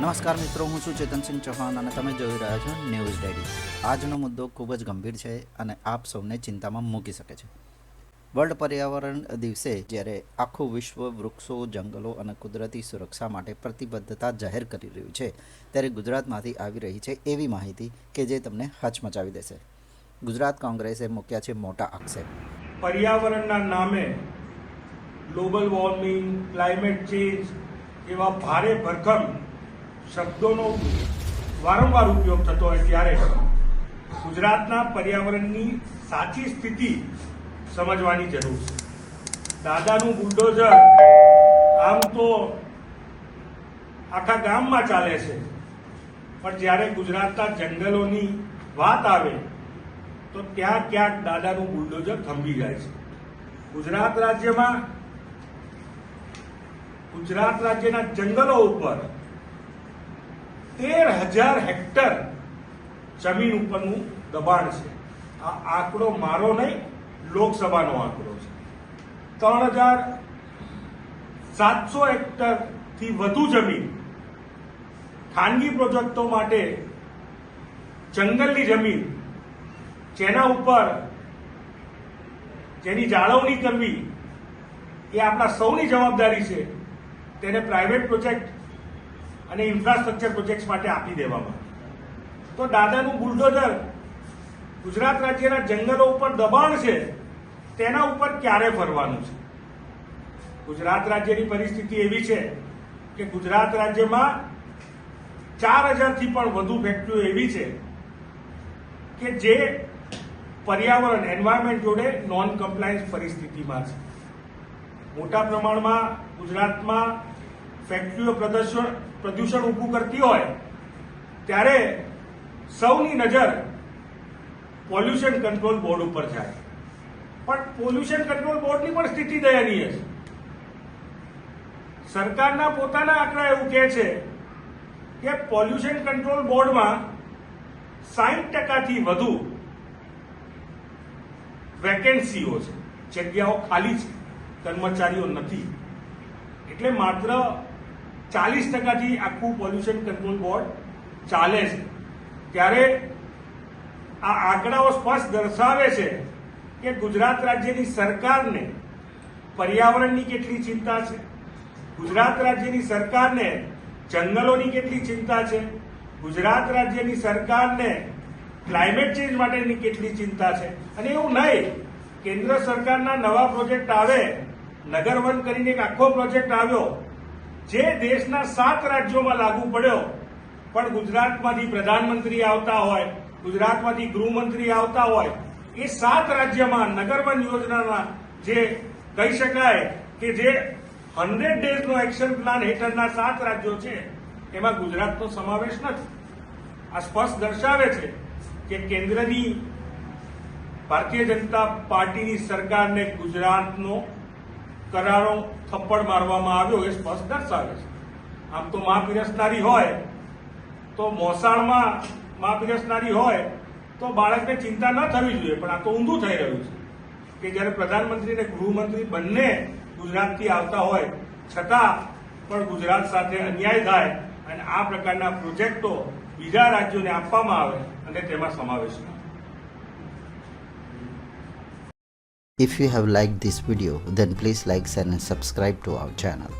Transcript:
નમસ્કાર મિત્રો, હું છું ચેતનસિંહ ચૌહાણ અને તમે જોઈ રહ્યા છો ન્યૂઝ ડેડી આજનો મુદ્દો ખૂબ જ ગંભીર છે અને આપ સૌને ચિંતામાં મૂકી શકે છે. વર્લ્ડ પર્યાવરણ દિવસે જ્યારે આખું વિશ્વ વૃક્ષો, જંગલો અને કુદરતી સુરક્ષા માટે પ્રતિબદ્ધતા જાહેર કરી રહ્યું છે, ત્યારે ગુજરાતમાંથી આવી રહી છે એવી માહિતી કે જે તમને હચમચાવી દેશે. ગુજરાત કોંગ્રેસે મૂક્યા છે મોટા આક્ષેપ. પર્યાવરણના નામે ગ્લોબલ વોર્મિંગ, ક્લાઇમેટ ચેન્જ એવા ભારે ભરખમ શબ્દોનો વારંવાર ઉપયોગ થતો હોય ત્યારે ગુજરાતના પર્યાવરણની સાચી સ્થિતિ સમજવાની જરૂર છે. દાદાનું બુલડોઝર આમ તો આખા ગામમાં ચાલે છે. પણ જ્યારે ગુજરાતના જંગલોની વાત આવે, તો ત્યાં ક્યાંક દાદાનું બુલડોઝર થંભી જાય છે. ગુજરાત રાજ્યમાં ગુજરાત રાજ્યના જંગલો ઉપર તેર હજાર હેક્ટર જમીન ઉપરનું દબાણ છે. આ આંકડો મારો નહીં, લોકસભાનો આંકડો છે. ત્રણ હજાર સાતસો હેક્ટરથી વધુ જમીન ખાનગી પ્રોજેક્ટો માટે જંગલની જમીન, જેના ઉપર જેની જાળવણી કરવી એ આપણા સૌની જવાબદારી છે. તેને પ્રાઇવેટ પ્રોજેક્ટ અને ઇન્ફ્રાસ્ટ્રક્ચર પ્રોજેક્ટ માટે આપી દેવામાં. તો દાદાનું બુલડોઝર ગુજરાત રાજ્યના જંગલો ઉપર દબાણ છે, તેના ઉપર ક્યારે ફરવાનું છે? ગુજરાત રાજ્યની પરિસ્થિતિ એવી છે કે ગુજરાત રાજ્યમાં ચાર હજારથી પણ વધુ ફેક્ટરીઓ એવી છે કે જે પર્યાવરણ એન્વાયરમેન્ટ જોડે નોન કમ્પ્લાયન્સ પરિસ્થિતિમાં છે. મોટા પ્રમાણમાં ગુજરાતમાં ફેક્ટરીઓ પ્રદર્શન પ્રદૂષણ ઊભું કરતી હોય, ત્યારે સૌની નજર પોલ્યુશન કંટ્રોલ બોર્ડ ઉપર જાય. પણ પોલ્યુશન કંટ્રોલ બોર્ડની પણ સ્થિતિ દયનીય છે. સરકારના પોતાના આંકડા એવું કહે છે કે પોલ્યુશન કંટ્રોલ બોર્ડમાં સાહીઠ ટકાથી વધુ વેકેન્સીઓ છે. જગ્યાઓ ખાલી છે. કર્મચારીઓ નથી. એટલે માત્ર ચાલીસ ટકાથી આખું પોલ્યુશન કંટ્રોલ બોર્ડ ચાલે છે. ત્યારે આ આંકડાઓ સ્પષ્ટ દર્શાવે છે કે ગુજરાત રાજ્યની સરકારને પર્યાવરણની કેટલી ચિંતા છે? ગુજરાત રાજ્યની સરકારને જંગલોની કેટલી ચિંતા છે? ગુજરાત રાજ્યની સરકારને ક્લાઇમેટ ચેન્જ માટેની કેટલી ચિંતા છે? અને એવું નહીં, કેન્દ્ર સરકારના નવા પ્રોજેક્ટ આવે, નગરવન કરીને એક આખો પ્રોજેક્ટ આવ્યો જે દેશના સાત રાજ્યોમાં લાગુ પડ્યો, પણ ગુજરાતમાંથી પ્રધાનમંત્રી આવતા હોય, ગુજરાતમાંથી ગૃહમંત્રી આવતા હોય, એ સાત રાજ્યમાં નગરવન યોજનાના જે કહી શકાય કે જે હંડ્રેડ ડેઝનો એક્શન પ્લાન હેઠળના સાત રાજ્યો છે, એમાં ગુજરાતનો સમાવેશ નથી. આ સ્પષ્ટ દર્શાવે છે કે કેન્દ્રની ભારતીય જનતા પાર્ટીની સરકારને ગુજરાતનો કરારો થપ્પડ મારવામાં આવ્યો એ સ્પષ્ટ દર્શાવે છે. આમ તો મા પીરસનારી હોય, તો મોસાળમાં મા પીરસનારી હોય, તો બાળકને ચિંતા ન થવી જોઈએ, પણ આ તો ઊંધું થઈ રહ્યું છે કે જ્યારે પ્રધાનમંત્રી અને ગૃહમંત્રી બંને ગુજરાતથી આવતા હોય, છતાં પણ ગુજરાત સાથે અન્યાય થાય અને આ પ્રકારના પ્રોજેક્ટો બીજા રાજ્યોને આપવામાં આવે અને તેમાં સમાવેશ થાય. If you have liked this video, then please like, and subscribe to our channel.